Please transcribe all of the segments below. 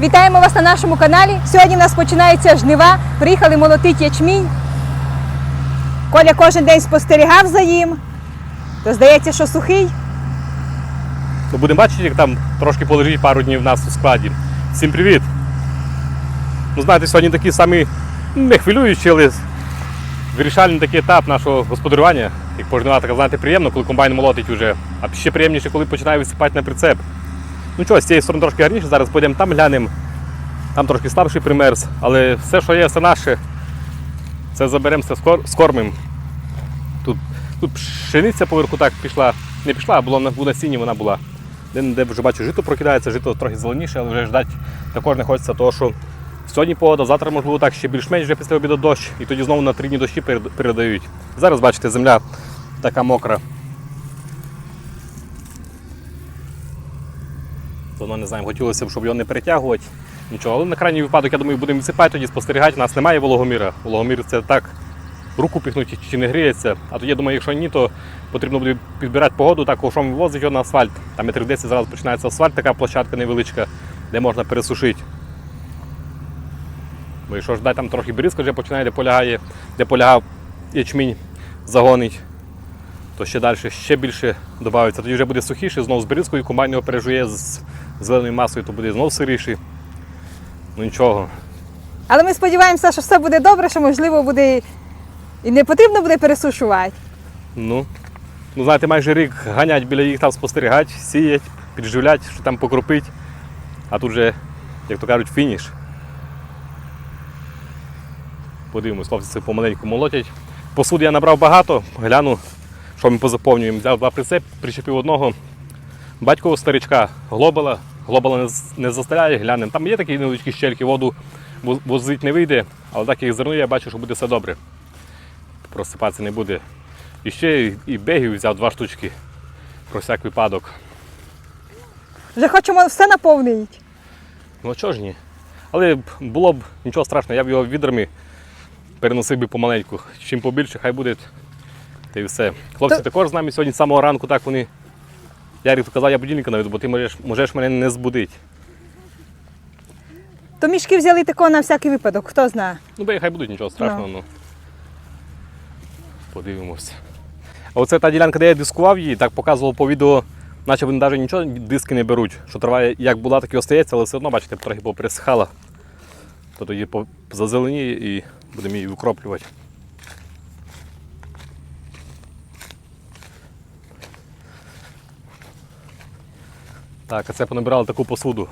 Вітаємо вас на нашому каналі. Сьогодні в нас починаються жнива. Приїхали молотити ячмінь. Коля кожен день спостерігав за їм. То здається, що сухий. Ну, будемо бачити, як там трошки полежить пару днів в нас у складі. Всім привіт! Ну, знаєте, сьогодні такий самий не хвилюючий, але вирішальний такий етап нашого господарювання. Як пожнива, так знаєте, приємно, коли комбайн молотить вже. А ще приємніше, коли починає висипати на прицеп. Ну що, з цієї сторони трошки гарніше, зараз підемо там глянемо. Там трошки слабший примерз, але все, що є, все наше. Це заберемо, все скор- скормимо. Тут, тут пшениця поверху так пішла. Не пішла, а була на, на сіні вона була. Де, де вже бачу, жито прокидається, жито трохи зеленіше, але вже ждати також не хочеться, того що сьогодні погода, завтра можливо так ще більш-менш вже після обіду дощ, і тоді знову на три дні дощі передають. Зараз бачите, земля така мокра. Давно не знаємо, хотілося б, щоб його не перетягувати. Нічого, але на крайній випадок, я думаю, будемо висипати тоді спостерігати. У нас немає вологоміра. Вологомір це так руку піхнуть чи не гріється. А тоді я думаю, якщо ні, то потрібно буде підбирати погоду, так ковшом вивозить його на асфальт. Там метрів 10 зараз починається асфальт, така площадка невеличка, де можна пересушити. Бо якщо ждати там трохи берізка вже починає, де полягає, де полягав ячмінь загонить, то ще далі ще більше додається. Тоді вже буде сухіше, знову з берізкою, комбайн його пережує з зеленою масою, то буде знову сиріший. Ну нічого. Але ми сподіваємося, що все буде добре, що можливо буде і не потрібно буде пересушувати. Ну, ну знаєте, майже рік ганять біля їх там спостерігати, сіять, підживлять, що там покропить. А тут же, як то кажуть, фініш. Подивимось, хлопці це помаленьку молотять. Посуд я набрав багато, гляну, що ми позаповнюємо. Взяв два прицеп, причепив одного батькового старичка, глобала. Глобала не, не застряє, глянемо. Там є такі невеличкі щельки, воду воз- возити не вийде, але так як зерну я бачу, що буде все добре. Просипатися не буде. І ще і- і бегів взяв два штучки про всяк випадок. Вже хочемо все наповнити. Ну чого ж ні? Але було б нічого страшного, я б його відрами переносив би помаленьку. Чим побільше, хай буде. Та й все. Хлопці То- також з нами сьогодні з самого ранку, так вони. Ярик казав, я будильника наведу, бо ти можеш, можеш мене не збудити. То мішки взяли тако на всякий випадок, хто знає. Ну, бей, хай будуть, нічого страшного. Ну. Подивимося. А оце та ділянка, де я дискував її, так показував по відео, наче вони навіть нічого диски не беруть. Що трава як була, так і остається, але все одно, бачите, трохи попересихала. То тоді зазеленіє і будемо її викроплювати. Так, а це понабирали таку посуду.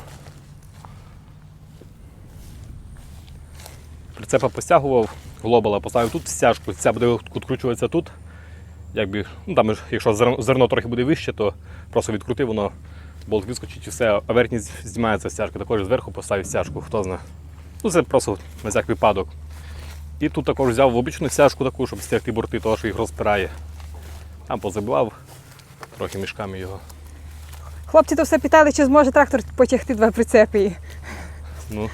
Прицепа постягував, глобала поставив тут стяжку, ця буде відкручуватися тут. Якби, ну там, якщо зерно, трохи буде вище, то просто відкрутив, воно болт вискочить і все, а верхній з- знімається стяжка. Також зверху поставив стяжку, хто знає. Ну це просто на всяк випадок. І тут також взяв в обічну стяжку таку, щоб стягти борти, того, що їх розпирає. Там позабивав трохи мішками його. Хлопці то все питали, чи зможе трактор потягти два прицепи. Ну.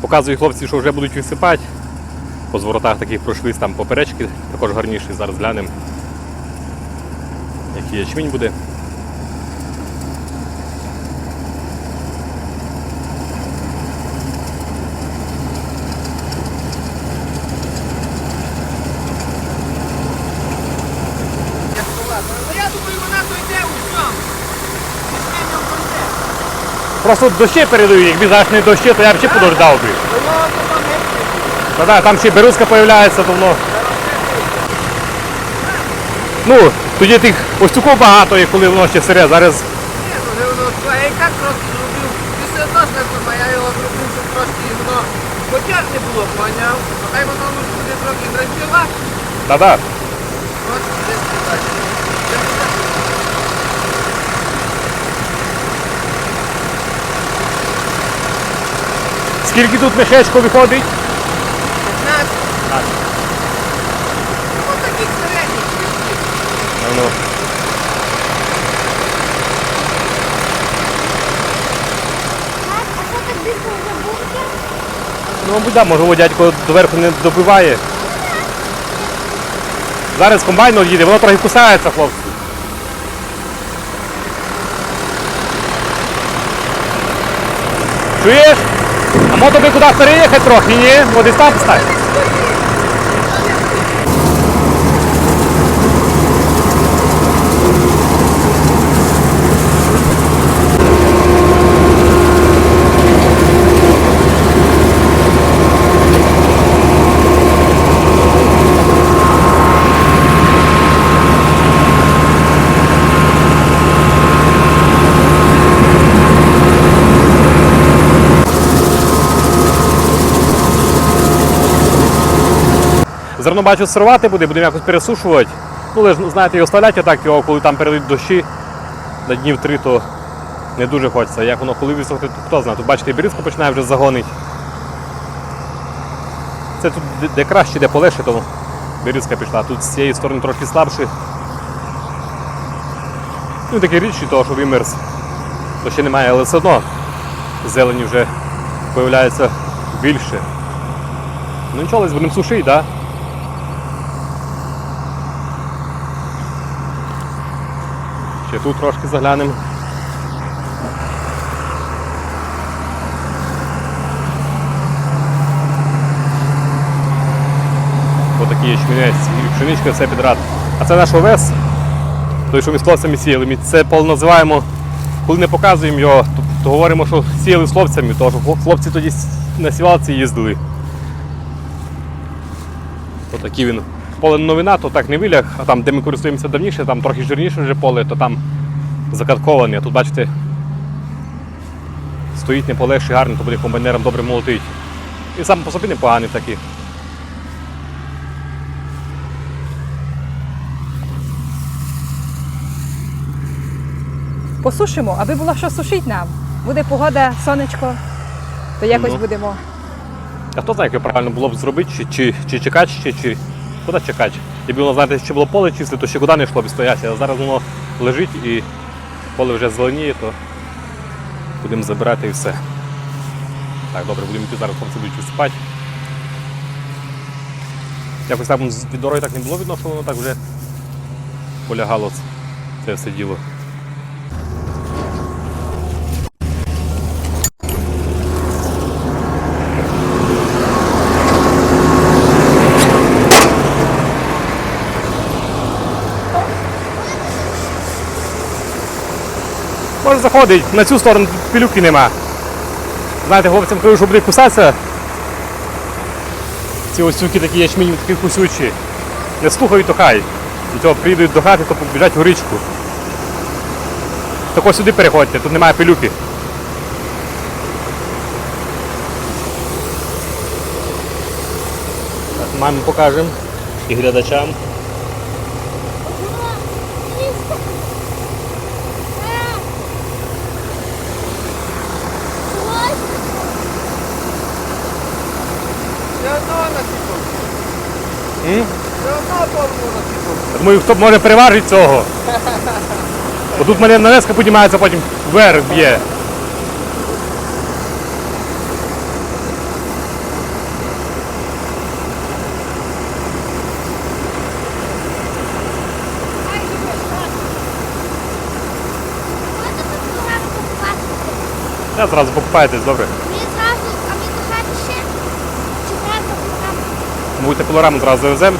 Показую хлопці, що вже будуть висипати. По зворотах таких пройшлись там поперечки, також гарніші. Зараз глянемо. Який ячмінь буде. Ну я думаю, вона дойде у всьому. Після пройде. Просто дощі передають, якби зараз не дощі, то я б ще подождав би. Та да, там ще березка з'являється, то воно. Ну, тоді тих остюков багато, є, коли воно ще сире. Зараз Ні, ну воно я і так трошки зробив. Ти все одно ж не думає, я його зробив, щоб трошки воно потяг не було, поняв? Ну хай воно ну, буде трохи дрантювати. та-да. Трошки десь так. Скільки тут мішечко виходить? 15. Ну таких середніх. Ну, А що так бігав за? Ну, мабуть, да, може, дядько доверху не добиває. Зараз комбайн їде, воно трохи кусається, хлопці. Чуєш? А тобі куди переїхати трохи, ні? Бо десь там стань. Зерно бачу сирувати буде, будемо якось пересушувати. Ну, ви ж знаєте, і оставляйте так його, коли там перейдуть дощі на днів три, то не дуже хочеться. Як воно коли висохне, то хто знає. Тут бачите, і берізка починає вже загонити. Це тут де, краще, де полегше, то берізка пішла. Тут з цієї сторони трохи слабше. Ну такі річі, того, що вимерз, то ще немає, але все одно зелені вже з'являється більше. Ну нічого, але будемо сушити, так? Да? Тут трошки заглянемо. Отакий ячмінець і пшеничка все підряд. А це наш овес, той, що ми з хлопцями сіяли. Ми це пол називаємо, коли не показуємо його, то, то говоримо, що сіяли з хлопцями, тому що хлопці тоді на сівалці їздили. Отакий він. Поле новина, то так не виляг, а там, де ми користуємося давніше, там трохи жирніше вже поле, то там закатковане. А тут бачите, стоїть не полегший, гарний, то буде комбайнером добре молотить. І сам по собі непоганий такий. Посушимо, аби було що сушити нам. Буде погода, сонечко, то якось Ну. будемо. А хто знає, як правильно було б зробити, чи, чи, чи чекати ще, чи куди чекати. Якби воно, знаєте, ще було поле чисте, то ще куди не йшло б стояти. А зараз воно лежить і поле вже зеленіє, то будемо забирати і все. Так, добре, будемо йти зараз хлопці будуть висипати. Якось там від дороги так не було видно, воно так вже полягало це все діло. Заходить, на цю сторону тут пилюки нема. Знаєте, хлопцям кажу, що буде кусатися. Ці ось суки такі ячмінь такі кусючі. Не слухають, то хай. До цього приїдуть до хати, то побіжать у річку. Так ось сюди переходьте, тут немає пилюки. Мамі покажемо і глядачам. Я одного насипав. М? Я одного повного насипав. Думаю, хто може переважити цього. Бо тут мене навеска піднімається, потім вверх б'є. Я зразу покупаєтесь, добре. Мені зразу, а мені купати ще? Чи зразу покупати? Будете пилораму зразу завеземо.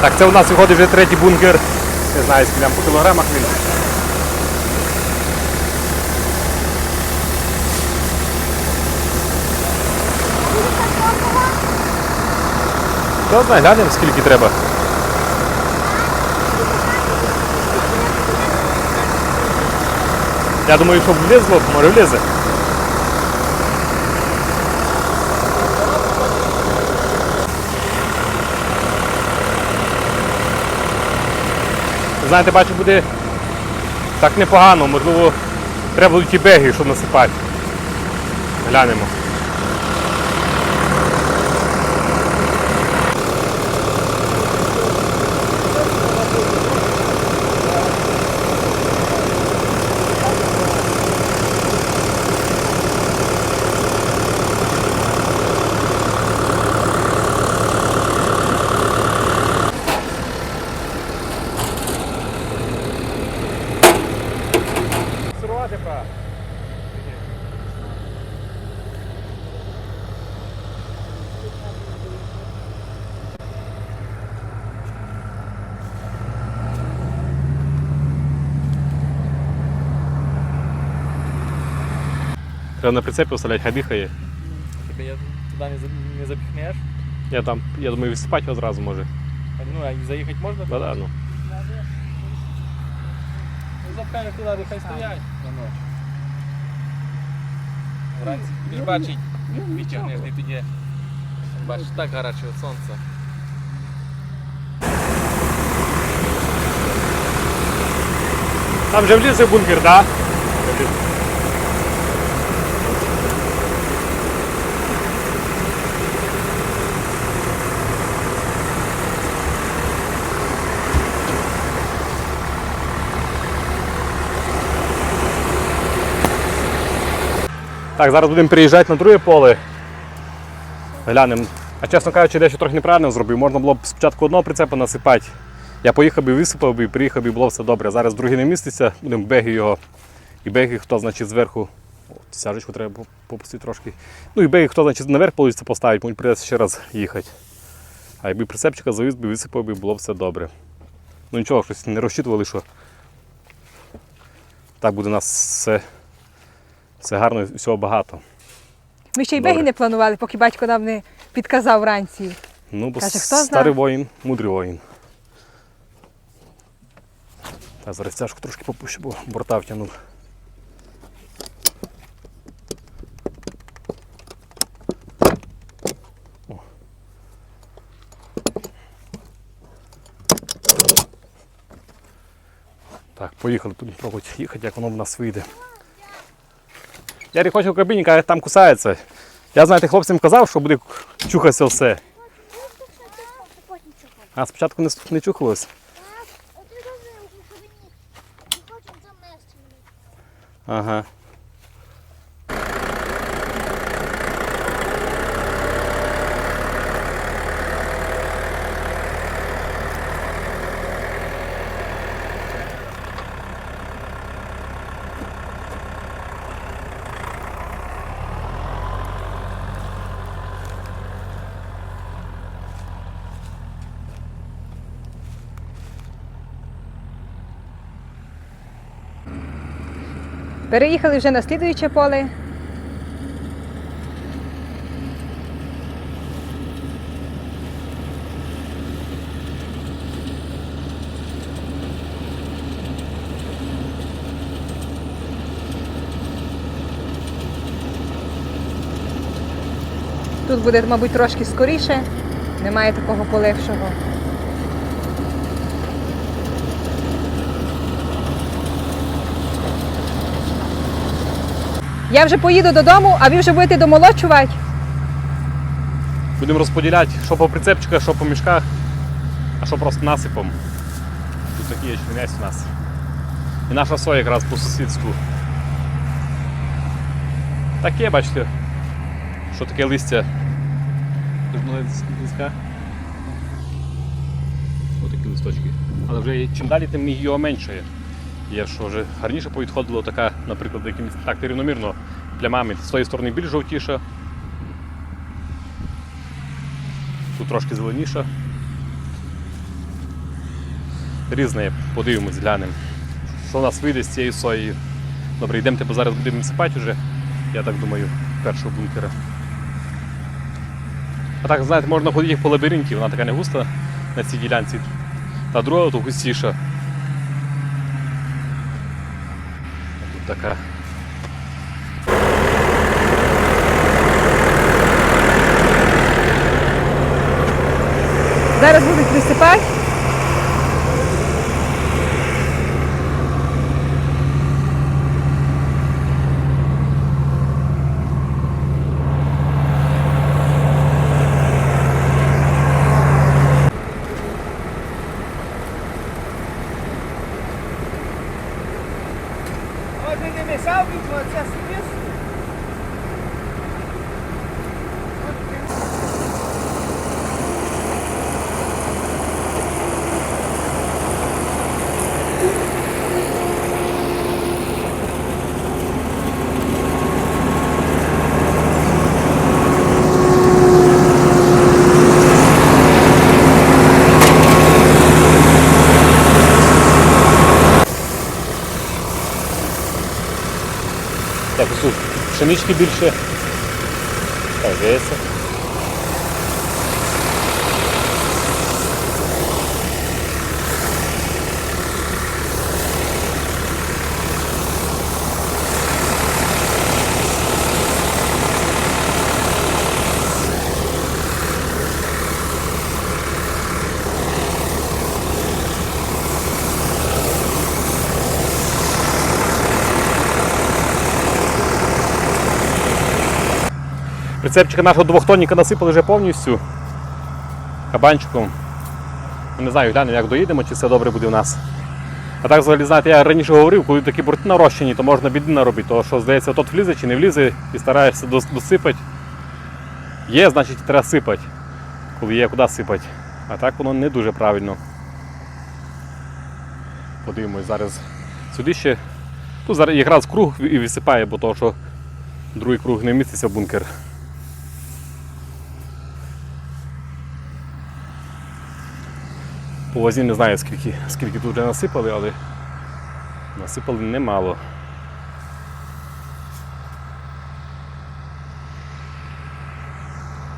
Так, це у нас виходить вже третій бункер Не знаю, скільки там по кілограмах він. Знає, глянемо, скільки треба. Я думаю, щоб влізло, може влізе. Знаєте, бачу, буде так непогано, можливо, треба будуть і беги, щоб насипати. Глянемо. Сирувати, правда. Треба на прицепі оставлять, хай дихає. Типа я туди не, за- не запихнеш. Я там, я думаю, висипати його зразу може. А, Ну, а заїхати можна? Да, да, ну. Ну, запхаєш туди, де хай стоять на ніч. Вранці будеш бачить, витягнеш і тоді. Бачиш, так гаряче від сонця. Там вже влізе в бункер, так? Да? Так, зараз будемо переїжджати на друге поле. Глянемо. А чесно кажучи, дещо трохи неправильно зробив. Можна було б спочатку одного прицепа насипати. Я поїхав би, висипав би, приїхав би, було все добре. Зараз другий не міститься, будемо беги його. І беги, хто значить зверху. О, Сяжечку треба попустити трошки. Ну і беги, хто значить наверх вийде поставити, мені прийдеться ще раз їхати. А якби прицепчика завіз би, висипав би, було все добре. Ну нічого, щось не розчитували, що так буде у нас все, все гарно всього багато. Ми ще й Добре. беги не планували, поки батько нам не підказав вранці. Ну, бо Каже, хто старий зна? воїн, мудрий воїн. Та зараз тяжко трошки попущу, бо борта втягнув. Так, поїхали, будемо пробувати їхати, як воно в нас вийде. Я хочу в кабіні, каже, там кусається. Я знаєте, хлопцям казав, що буде чухатися все. А спочатку не, не чухалось. А ти розумієш, що він не хоче замести мене. Ага. Переїхали вже на слідуюче поле. Тут буде, мабуть, трошки скоріше, немає такого полегшого. Я вже поїду додому, а ви вже будете домолочувати. Будемо розподіляти, що по прицепчиках, що по мішках, а що просто насипом. Тут такий ячменець у нас. І наша соя якраз по сусідську. Таке, бачите, що таке листя. листка. Отакі листочки. Але вже чим далі, тим його менше. Є, що вже гарніше повідходило така, наприклад, якимось так рівномірно плямами. З тої сторони більш жовтіша, тут трошки зеленіша. різне. Подивимось, глянемо. Що у нас вийде з цієї сої. Добре, йдемо типу, зараз будемо сипати вже. Я так думаю, першого бункера. А так, знаєте, можна ходити по лабіринті, вона така не густа на цій ділянці. Та друга то густіша. А Тут така. Зараз будуть присипати. Пшенички більше. Так, здається. Прицепчика нашого двохтонника насипали вже повністю кабанчиком. Ну, Не знаю, глянемо, як доїдемо, чи все добре буде у нас. А так, взагалі, знаєте, я раніше говорив, коли такі борти нарощені, то можна біди наробити, тому що, здається, тот влізе чи не влізе і стараєшся досипати. Є, значить треба сипати. Коли є куди сипати. А так воно не дуже правильно. Подивимось зараз сюди ще. Тут зараз якраз круг і висипає, бо то, що другий круг не вміститься в бункер. По вазі не знаю скільки, скільки тут вже насипали, але насипали немало.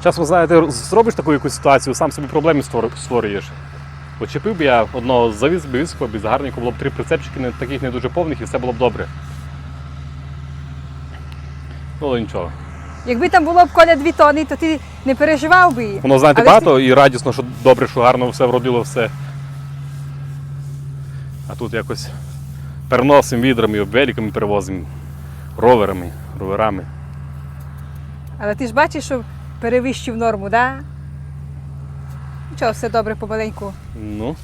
Часом, знаєте, зробиш таку якусь ситуацію, сам собі проблеми створюєш. Почепив би я одного завіз би висипав би, гарненько було б три прицепчики, не, таких не дуже повних і все було б добре. Ну, але нічого. Якби там було б коля дві тони, то ти не переживав би. Воно, знаєте, Але багато і радісно, що добре, що гарно все вродило все. А тут якось переносимо відрами, обвеліками перевозимо, роверами, роверами. Але ти ж бачиш, що перевищив норму, так? Да? Нічого, все добре, помаленьку. Ну.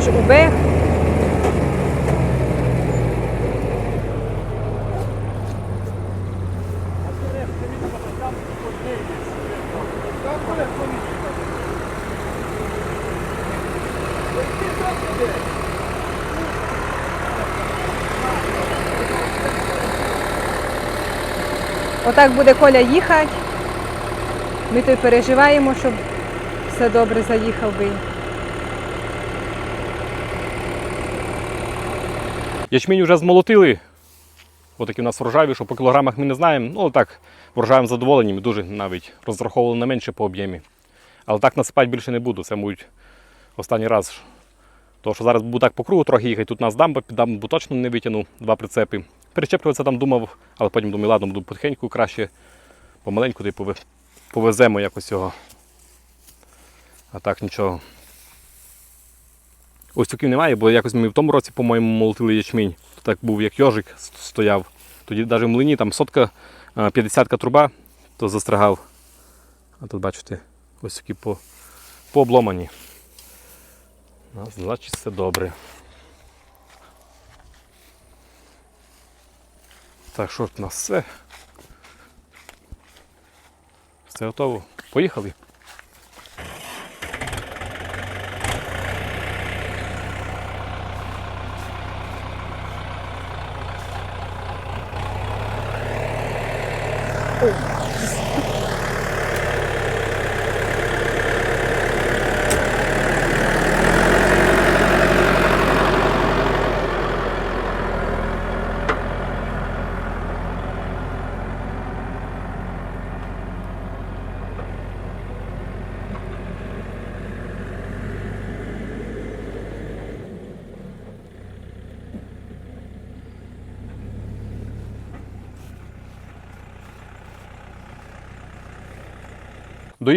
Також УБ. Отак буде Коля їхати. Ми то й переживаємо, щоб все добре заїхав би. Ячмінь вже змолотили. Отакі у нас врожаї, що по кілограмах ми не знаємо. Ну, так, врожаєм задоволені, ми дуже навіть розраховували на менше по об'ємі. Але так насипати більше не буду. Це мабуть останній раз. Тому що зараз буду так по кругу трохи їхати. Тут у нас дамба, під дамбу точно не витягну, два прицепи. Перечеплюватися там думав, але потім думаю, ладно, буду потихеньку краще, помаленьку типу, повеземо якось його. А так нічого. Ось немає, бо якось ми в тому році, по-моєму, молотили ячмінь. То так був як йожик стояв. Тоді навіть в млині там сотка, а, 50 труба, то застрягав. А тут бачите, ось такі по, пообломані. Значить, все добре. Так, що у нас все? Це готово. Поїхали.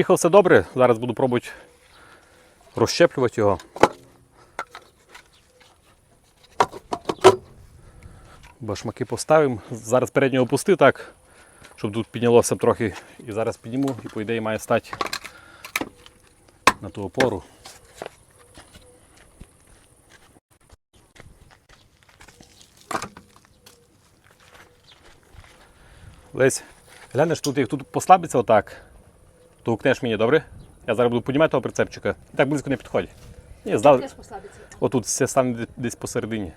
Доїхав все добре. Зараз буду пробувати розщеплювати його. Башмаки поставимо. Зараз переднього опусти так, щоб тут піднялося трохи. І зараз підніму і по ідеї має стати на ту опору. Лесь, глянеш тут, як тут послабиться отак, то гукнеш мені, добре? Я зараз буду піднімати того прицепчика. І так близько не підходь. Ні, здав... Отут все стане десь посередині.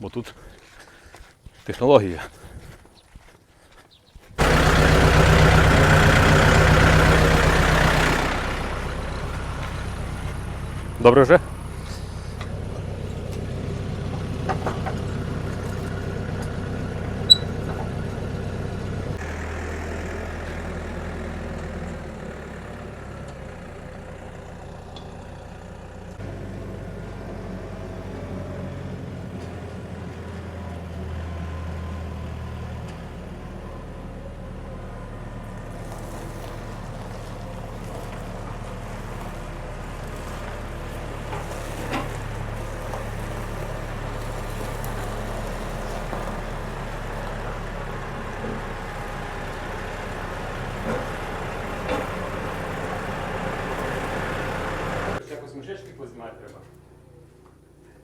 Бо тут технологія. Добре вже? Познімати треба.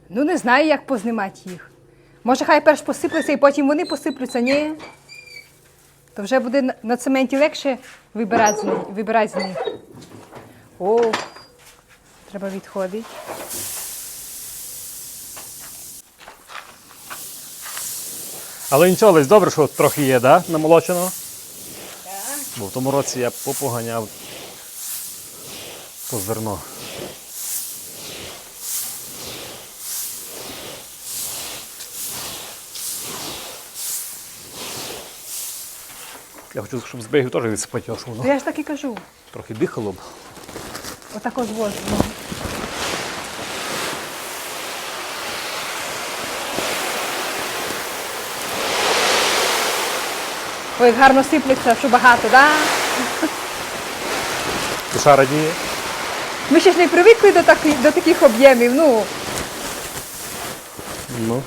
Ну не знаю, як познімати їх. Може, хай перш посипляться і потім вони посиплються, ні. То вже буде на- цементі легше вибирати з них. Вибирати з них. О, треба відходити. Але нічого, Лесь, добре, що трохи є, да? намолоченого? Так. Бо в тому році я попоганяв по зерно. Я хочу, щоб з бегів теж відсипати, щоб воно я ж так і кажу. трохи дихало б. Отако звозимо. Ой, як гарно сипляться, що багато, да? Душа радіє. Ми ще ж не привикли до, таки, до таких об'ємів. Ну, Ну.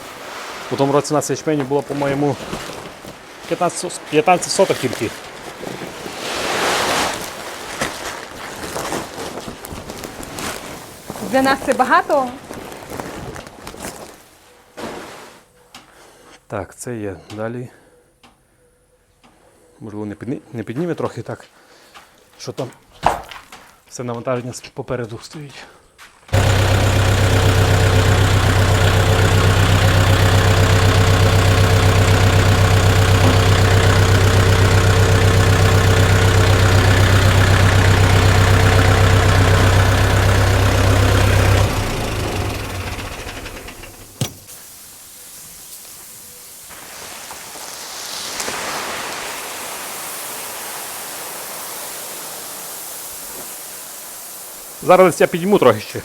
У тому році на ячмені було, по-моєму, 15, 15 соток тільки. для нас це багато. Так, це є. Далі. Можливо, не, підні... не підніме трохи так, що там все навантаження попереду стоїть. Зараз я підійму трохи ще.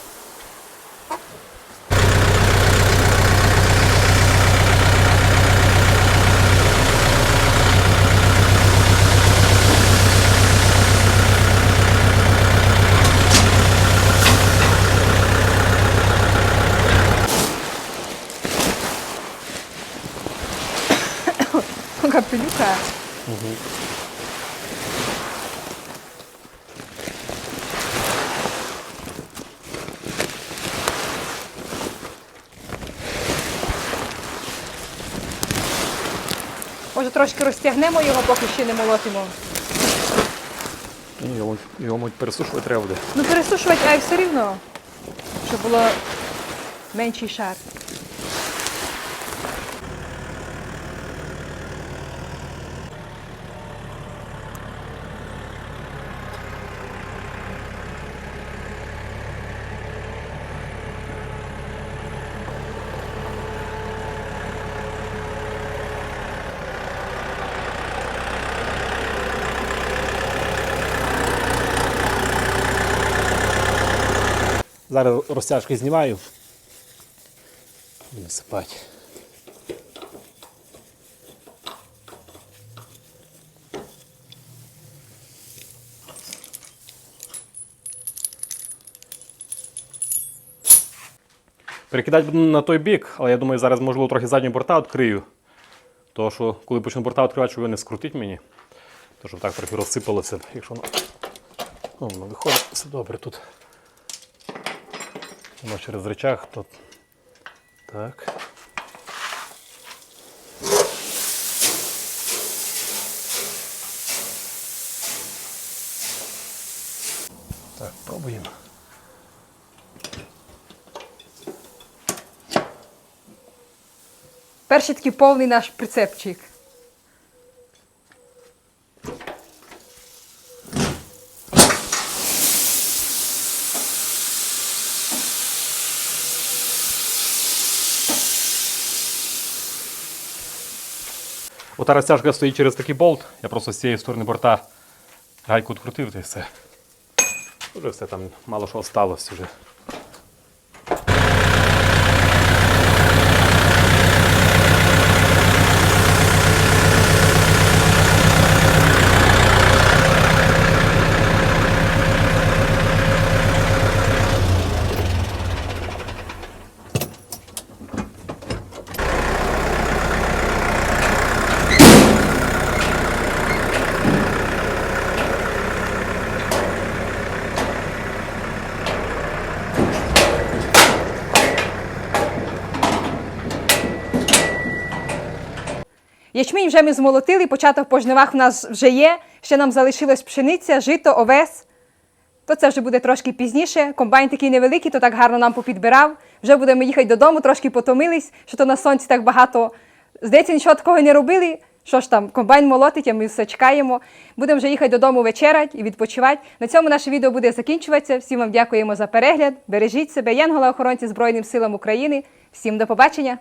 Капелюка. Може трошки розтягнемо його, поки ще не молотимо. Ні, його, його мабуть, пересушувати треба буде. Ну пересушувати, а й все рівно, щоб було менший шар. Зараз розтяжки знімаю. Будемо сипати. Перекидати буду на той бік, але я думаю, зараз можливо трохи задні борта відкрию. Тому що коли почну борта відкривати, щоб його не скрутить мені. То щоб так трохи розсипалося, якщо воно, ну, воно виходить все добре тут. Воно через речах, то так. Так, пробуємо. Перший такий повний наш прицепчик. Ота розтяжка стоїть через такий болт. Я просто з цієї сторони борта гайку відкрутив та і все. Уже все там мало що осталось вже. Ячмінь вже ми змолотили, початок по жнивах в нас вже є. Ще нам залишилось пшениця, жито, овес. То це вже буде трошки пізніше. Комбайн такий невеликий, то так гарно нам попідбирав. Вже будемо їхати додому, трошки потомились, що то на сонці так багато. Здається, нічого такого не робили. Що ж там, комбайн молотить, а ми все чекаємо. Будемо вже їхати додому вечерять і відпочивати. На цьому наше відео буде закінчуватися. Всім вам дякуємо за перегляд. Бережіть себе, Янгола охоронці Збройним силам України. Всім до побачення!